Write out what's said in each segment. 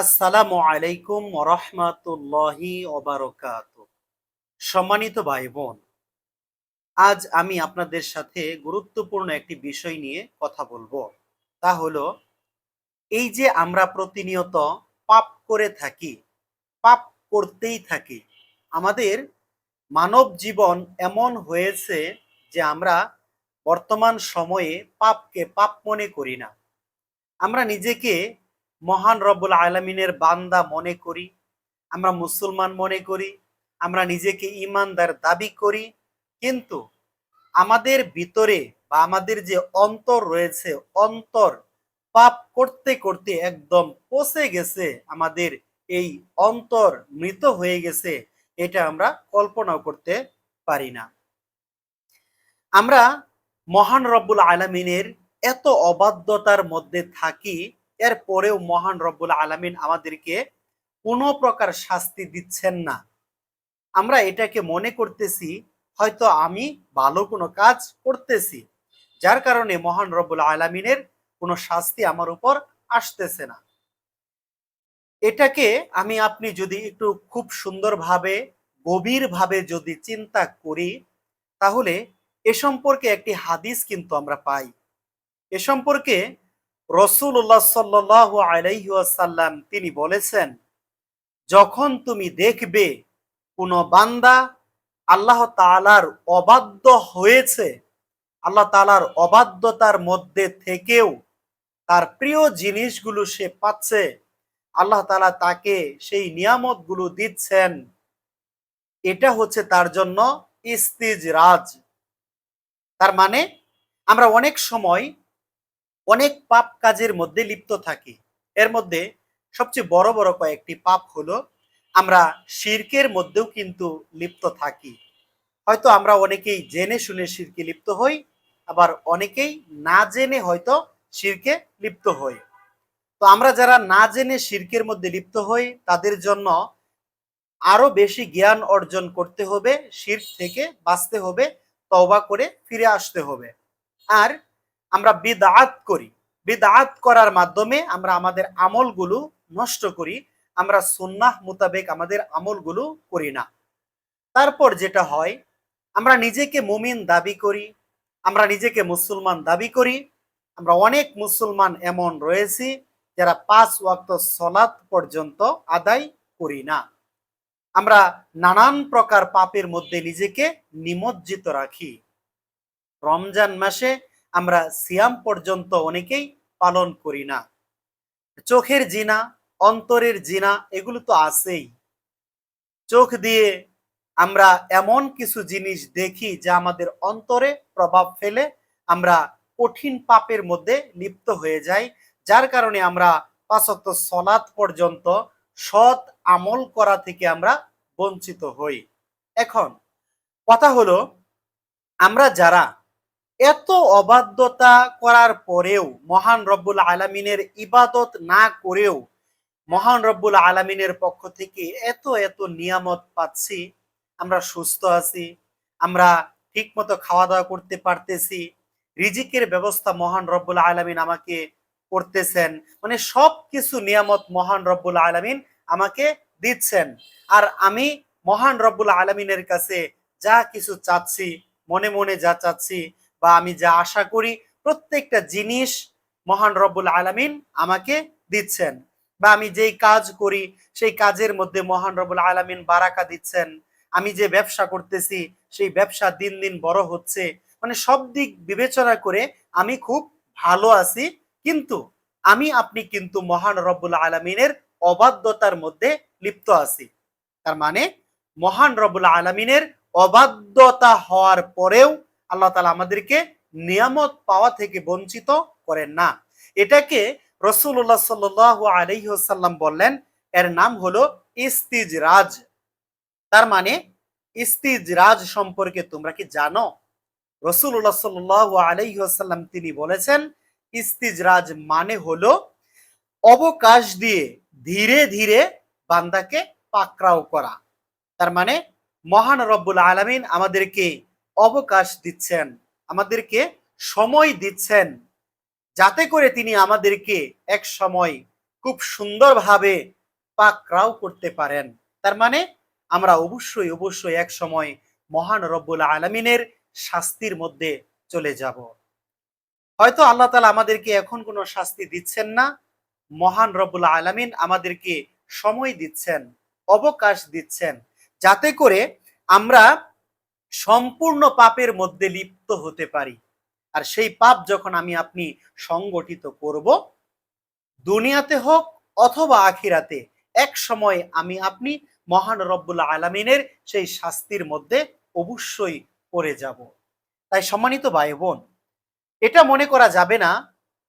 আসসালামু আলাইকুম রহমাতুল্লাহি ওবারকাত। সম্মানিত ভাই বোন আজ আমি আপনাদের সাথে গুরুত্বপূর্ণ একটি বিষয় নিয়ে কথা বলব। তা হলো, এই যে আমরা প্রতিনিয়ত পাপ করে থাকি, পাপ করতেই থাকি, আমাদের মানব জীবন এমন হয়েছে যে আমরা বর্তমান সময়ে পাপকে পাপ মনে করি না। আমরা নিজেকে মহান রব্বুল আলমিনের বান্দা মনে করি, আমরা মুসলমান মনে করি, আমরা নিজেকে ইমানদার দাবি করি, কিন্তু আমাদের ভিতরে বা আমাদের যে অন্তর রয়েছে, অন্তর পাপ করতে করতে একদম পচে গেছে, আমাদের এই অন্তর মৃত হয়ে গেছে, এটা আমরা কল্পনাও করতে পারি না। আমরা মহান রব্বুল আলমিনের এত অবাধ্যতার মধ্যে থাকি এর পরেও মহান রব্বুল আলমিন আমাদেরকে কোনো প্রকার শাস্তি দিচ্ছেন না। আমরা এটাকে মনে করতেছি, হয়তো আমি ভালো কোনো কাজ করতেছি, যার কারণে মহান রব্বুল আলমিনের কোনো শাস্তি আমার উপর আসতেছে না। এটাকে আমি আপনি যদি একটু খুব সুন্দরভাবে, গভীরভাবে যদি চিন্তা করি, তাহলে এ সম্পর্কে একটি হাদিস কিন্তু আমরা পাই। এ সম্পর্কে রসুল্লাহ সাল্লাহ আলাইসাল্লাম তিনি বলেছেন, যখন তুমি দেখবে কোনো বান্দা আল্লাহ তালার অবাধ্য হয়েছে, আল্লাহ তালার অবাধ্যতার মধ্যে থেকেও তার প্রিয় জিনিসগুলো সে পাচ্ছে, আল্লাহ তালা তাকে সেই নিয়ামতগুলো দিচ্ছেন, এটা হচ্ছে তার জন্য ইস্তিজ রাজ তার মানে আমরা অনেক সময় অনেক পাপ কাজের মধ্যে লিপ্ত থাকি। এর মধ্যে সবচেয়ে বড় বড় কয়েকটি পাপ হলো, আমরা শির্কের মধ্যেও কিন্তু লিপ্ত থাকি। হয়তো আমরা অনেকেই জেনে শুনে শিরকে লিপ্ত হই, আবার অনেকেই না জেনে হয়তো শিরকে লিপ্ত হই। তো আমরা যারা না জেনে শিরকের মধ্যে লিপ্ত হই, তাদের জন্য আরও বেশি জ্ঞান অর্জন করতে হবে, শির থেকে বাঁচতে হবে, তওবা করে ফিরে আসতে হবে। আর আমরা বিদাত করি। বিদাত করার মাধ্যমে আমরা আমাদের আমলগুলো নষ্ট করি। আমরা সুন্নাহ মোতাবেক আমাদের আমলগুলো করি না। তারপর যেটা হয়, আমরা নিজেকে মুমিন দাবি করি, আমরা নিজেকে মুসলমান দাবি করি। আমরা অনেক মুসলমান এমন রয়েছি যারা পাঁচ ওয়াক্ত সলাৎ পর্যন্ত আদায় করি না। আমরা নানান প্রকার পাপের মধ্যে নিজেকে নিমজ্জিত রাখি। রমজান মাসে আমরা সিয়াম পর্যন্ত অনেকেই পালন করি না। চোখের জিনা, অন্তরের জিনা, এগুলো তো আছেই। চোখ দিয়ে আমরা এমন কিছু জিনিস দেখি যা আমাদের অন্তরে প্রভাব ফেলে আমরা কঠিন পাপের মধ্যে লিপ্ত হয়ে যাই, যার কারণে আমরা পাঁচক্ত সলাৎ পর্যন্ত সৎ আমল করা থেকে আমরা বঞ্চিত হই। এখন, কথা হলো, আমরা যারা এত অবাধ্যতা করার পরেও মহান রব্বুল আলমিনের ইবাদত না করেও মহান রব্বুল আলমিনের পক্ষ থেকে এত এত নিয়ামত পাচ্ছি। আমরা সুস্থ আছি, আমরা ঠিক মতো খাওয়া দাওয়া করতে পারতেছি, রিজিকের ব্যবস্থা মহান রব্বুল আলমিন আমাকে করতেছেন মানে সব কিছু নিয়ামত মহান রব্বুল আলমিন আমাকে দিচ্ছেন। আর আমি মহান রব্বুল আলমিনের কাছে যা কিছু চাচ্ছি, মনে মনে যা চাচ্ছি বা আমি যা আশা করি প্রত্যেকটা জিনিস মহান রব্বুল আলমিন আমাকে দিচ্ছেন। বা আমি যেই কাজ করি, সেই কাজের মধ্যে মহান রবুল আলমিন বারাকা দিচ্ছেন। আমি যে ব্যবসা করতেছি, সেই ব্যবসা দিন দিন বড় হচ্ছে। মানে সব দিক বিবেচনা করে আমি খুব ভালো আছি। কিন্তু আমি, আপনি কিন্তু মহান রব্বুল আলমিনের অবাধ্যতার মধ্যে লিপ্ত আছি। তার মানে মহান রবুল আলমিনের অবাধ্যতা হওয়ার পরেও আল্লাহ তালা আমাদেরকে নিয়ামত পাওয়া থেকে বঞ্চিত করেন না। এটাকে রসুল্লাহ সাল আলহ্লাম বললেন, এর নাম হলো ইস্তিজ রাজ তার মানে ইস্তিজ রাজ সম্পর্কে তোমরা কি জানো? রসুল্লাহ সাল আলহ্লাম তিনি বলেছেন ইস্তিজ রাজ মানে হলো অবকাশ দিয়ে ধীরে ধীরে বান্দাকে পাকড়াও করা। তার মানে মহান রব্বুল আলমিন আমাদেরকে অবকাশ দিচ্ছেন, আমাদেরকে সময় দিচ্ছেন, যাতে করে তিনি আমাদেরকে এক সময় খুব সুন্দরভাবে পাকরাও করতে পারেন। তার মানে আমরা অবশ্যই অবশ্যই এক সময় মহান রব্বুল আলমিনের শাস্তির মধ্যে চলে যাব। হয়তো আল্লাহ তালা আমাদেরকে এখন কোনো শাস্তি দিচ্ছেন না, মহান রব্বুল আলমিন আমাদেরকে সময় দিচ্ছেন, অবকাশ দিচ্ছেন, যাতে করে আমরা সম্পূর্ণ পাপের মধ্যে লিপ্ত হতে পারি। আর সেই পাপ যখন আমি আপনি সংগঠিত করব, দুনিয়াতে হোক অথবা আখিরাতে, এক সময় আমি আপনি মহান রব্বুল্লাহ আলমিনের সেই শাস্তির মধ্যে অবশ্যই পড়ে যাব। তাই সম্মানিত ভাই বোন এটা মনে করা যাবে না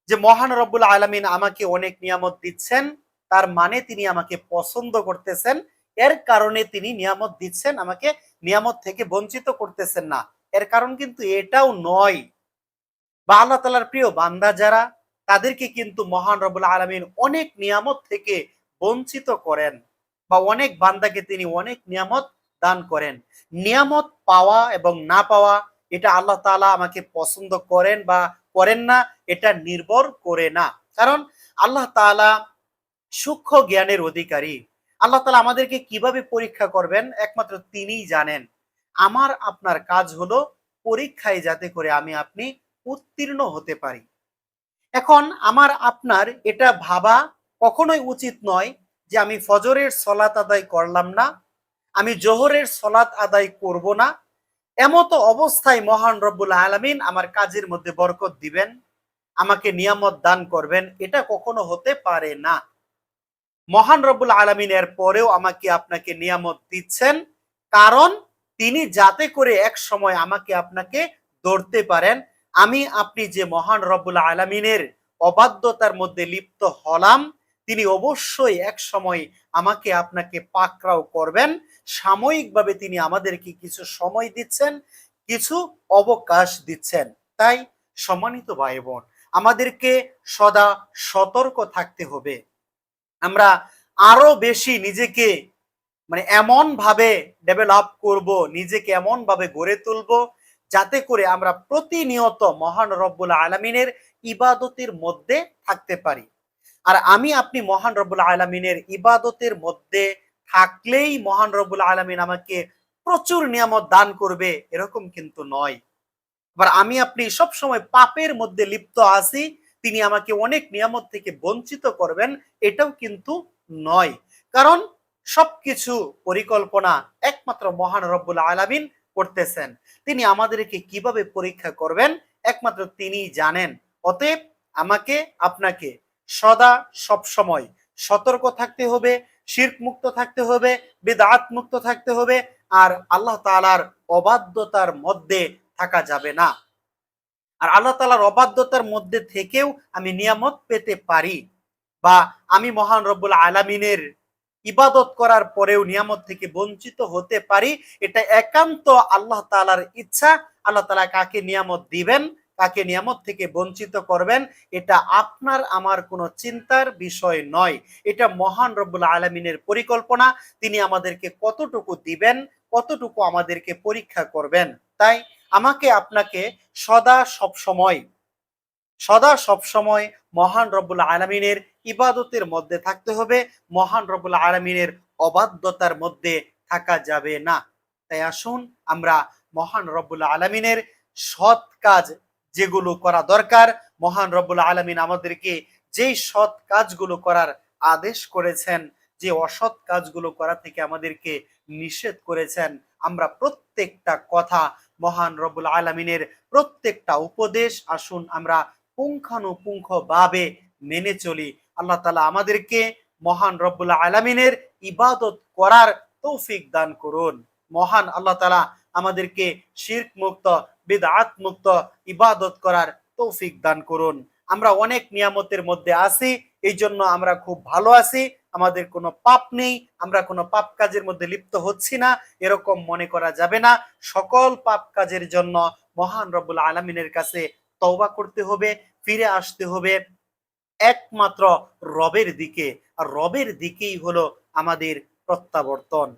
যে মহান রব্বুল আলমিন আমাকে অনেক নিয়ামত দিচ্ছেন, তার মানে তিনি আমাকে পছন্দ করতেছেন এর কারণে তিনি নিয়ামত দিচ্ছেন, আমাকে নিয়ামত থেকে বঞ্চিত করতেছেন না। এর কারণ কিন্তু এটাও নয়। বা আল্লাহ তালার প্রিয় বান্দা যারা, তাদেরকে কিন্তু মহান রবুল আলমিন অনেক নিয়ামত থেকে বঞ্চিত করেন বা অনেক বান্দাকে তিনি অনেক নিয়ামত দান করেন। নিয়ামত পাওয়া এবং না পাওয়া, এটা আল্লাহ তালা আমাকে পছন্দ করেন বা করেন না, এটা নির্ভর করে না। কারণ আল্লাহ তালা সূক্ষ্ম জ্ঞানের অধিকারী। আল্লাহ তালা আমাদেরকে কীভাবে পরীক্ষা করবেন? একমাত্র তিনিই জানেন। আমার, আপনার কাজ হলো পরীক্ষায় যাতে করে আমি আপনি উত্তীর্ণ হতে পারি। এখন আমার, আপনার এটা ভাবা কখনোই উচিত নয় যে আমি ফজরের সলাত আদায় করলাম না, আমি জোহরের সলাত আদায় করব না। এমতো অবস্থায় মহান রব্বুল আলমিন আমার কাজের মধ্যে বরকত দিবেন, আমাকে নিয়ামত দান করবেন, এটা কখনো হতে পারে না। মহান রব্বুল আলমিন এর পরেও আমাকে আপনাকে নিয়ামত দিচ্ছেন। কারণ তিনি যাতে করে এক সময় আমাকে আপনাকে ধরতে পারেন। আমি, আপনি যে মহান রব্বুল আলমিনের অবাধ্যতার মধ্যে লিপ্ত হলাম, তিনি অবশ্যই এক সময় আমাকে আপনাকে পাকরাও করবেন। সাময়িকভাবে তিনি আমাদেরকে কিছু সময় দিচ্ছেন, কিছু অবকাশ দিচ্ছেন। তাই সম্মানিত ভাই বোন আমাদেরকে সদা সতর্ক থাকতে হবে। আমরা আরও বেশি নিজেকে মানে এমন ভাবে ডেভেলপ করব, নিজেকে এমন ভাবে গড়ে তুলব যাতে করে আমরা প্রতিনিয়ত মহান রব্বুল আলমিনের ইবাদতের মধ্যে থাকতে পারি। আর আমি আপনি মহান রব্বুল আলমিনের ইবাদতের মধ্যে থাকলেই মহান রব্বুল আলমিন আমাকে প্রচুর নিয়ামত দান করবে, এরকম কিন্তু নয়। আবার আমি আপনি সব সময় পাপের মধ্যে লিপ্ত আছি তিনি আমাকে অনেক নিয়ামত থেকে বঞ্চিত করবেন, এটাও কিন্তু নয়। কারণ সবকিছু পরিকল্পনা একমাত্র মহান রব্বুল আলামিন করতেছেন। তিনি আমাদেরকে কীভাবে পরীক্ষা করবেন, একমাত্র তিনি জানেন। অতএব আমাকে, আপনাকে সদা সব সময় সতর্ক থাকতে হবে, শির্ক মুক্ত থাকতে হবে, বেদাত মুক্ত থাকতে হবে, আর আল্লাহ তালার অবাধ্যতার মধ্যে থাকা যাবে না। আর আল্লাহ তালার অবাধ্যতার মধ্যে থেকেও আমি নিয়ামত পেতে পারি বা আমি মহান রব্বুল আলামিনের ইবাদত করার পরেও নিয়ামত থেকে বঞ্চিত হতে পারি। এটা একান্ত আল্লাহ তালার ইচ্ছা। আল্লাহ তালা কাকে নিয়ামত দিবেন, কাকে নিয়ামত থেকে বঞ্চিত করবেন, এটা আপনার আমার কোনো চিন্তার বিষয় নয়। এটা মহান রব্বুল আলমিনের পরিকল্পনা। তিনি আমাদেরকে কতটুকু দিবেন, কতটুকু আমাদেরকে পরীক্ষা করবেন, তাই আমাকে আপনাকে সদা সব সময় সদা সব সময় মহান রব্বুল আলমিনের ইবাদতের মধ্যে থাকতে হবে। মহান রব্বুল আলমিনের অবাধ্যতার মধ্যে থাকা যাবে না। তাই আসুন আমরা মহান রব্বুল আলমিনের সৎ কাজ যেগুলো করা দরকার, মহান রব্বুল আলমিন আমাদেরকে যেই সৎ কাজগুলো করার আদেশ করেছেন, যে অসৎ কাজগুলো করা থেকে আমাদেরকে নিষেধ করেছেন আমরা প্রত্যেকটা কথা মহান রব্বুল আলমিনের প্রত্যেকটা উপদেশ আসুন আমরা পুঙ্খানুপুঙ্খ ভাবে মেনে চলি। আল্লাহ তালা আমাদেরকে মহান রব্বুল আলমিনের ইবাদত করার তৌফিক দান করুন। মহান আল্লাহ তালা আমাদেরকে শির্ক মুক্ত বিদাত মুক্ত ইবাদত করার তৌফিক দান করুন। আমরা অনেক নিয়ামতের মধ্যে আছি এই জন্য আমরা খুব ভালো আছি। আমাদের কোনো পাপ নেই, আমরা কোনো পাপ কাজের মধ্যে লিপ্ত হচ্ছি না, এরকম মনে করা যাবে না। সকল পাপ কাজের জন্য মহান রব্বুল আলমিনের কাছে তওবা করতে হবে, ফিরে আসতে হবে একমাত্র রবের দিকে। আর রবের দিকেই হলো আমাদের প্রত্যাবর্তন।